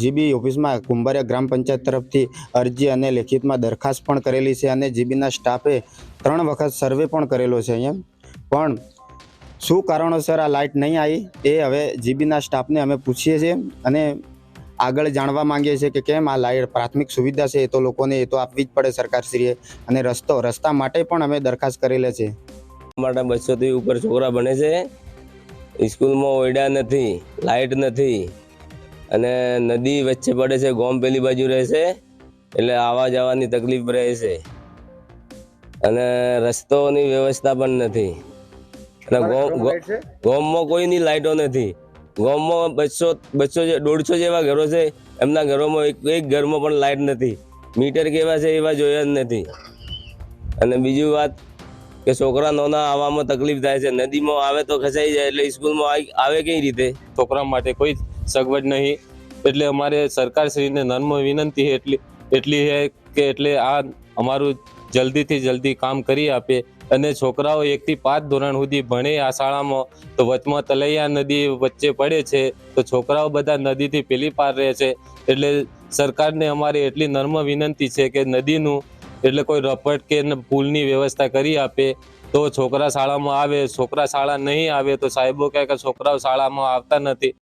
GB ઓફિસમાં કુંભારિયા ગ્રામ પંચાયત તરફથી અરજી અને લેખિતમાં દરખાસ્ત પણ કરેલી છે અને જીબીના સ્ટાફે ત્રણ વખત સર્વે પણ કરેલો છે અહીંયા પણ શું કારણોસર આ લાઇટ નહીં આવી એ હવે જીબીના સ્ટાફને અમે પૂછીએ છીએ અને આગળ જાણવા માંગીએ છીએ કે કેમ આ લાઇટ પ્રાથમિક સુવિધા છે એ તો લોકોને એ તો આપવી જ પડે સરકારશ્રીએ અને રસ્તો, રસ્તા માટે પણ અમે દરખાસ્ત કરેલા છે. અમારા બસોથી ઉપર છોકરા ભણે છે. સ્કૂલમાં ઓયડા નથી, લાઇટ નથી. અને નદી વચ્ચે પડે છે ગોમ પેલી બાજુ રહે છે એટલે આવવા જવાની તકલીફ રહે છે. અને રસ્તોની વ્યવસ્થા પણ નથી. અને ગોમમાં કોઈની લાઇટો નથી. ગોમમાં બસો બસો જે- દોઢસો જેવા ઘરો છે એમના ઘરોમાં એક એક ઘરમાં પણ લાઇટ નથી. મીટર કેવા છે એવા જોયા જ નથી. અને બીજી વાત કે છોકરા નાના આવવામાં તકલીફ થાય છે. નદીમાં આવે તો ખસાઈ જાય એટલે સ્કૂલમાં આવી- આવે કઈ રીતે? છોકરા માટે કોઈ સગવડ નહીં. એટલે અમારે સરકારશ્રીને નર્મ વિનંતી એટલી એટલી છે કે એટલે આ અમારું જલ્દીથી જલ્દી કામ કરી આપે. અને છોકરાઓ એકથી પાંચ ધોરણ સુધી ભણે આ શાળામાં. તો વચમાં તલૈયા નદી વચ્ચે પડે છે. તો છોકરાઓ બધા નદીથી પેલી પાર રહે છે. એટલે સરકારને અમારી એટલી નર્મ વિનંતી છે કે નદીનું એટલે કોઈ રપટ કે પુલની વ્યવસ્થા કરી આપે. તો છોકરા શાળામાં આવે, છોકરા શાળા નહીં આવે તો સાહેબો કહે કે છોકરાઓ શાળામાં આવતા નથી.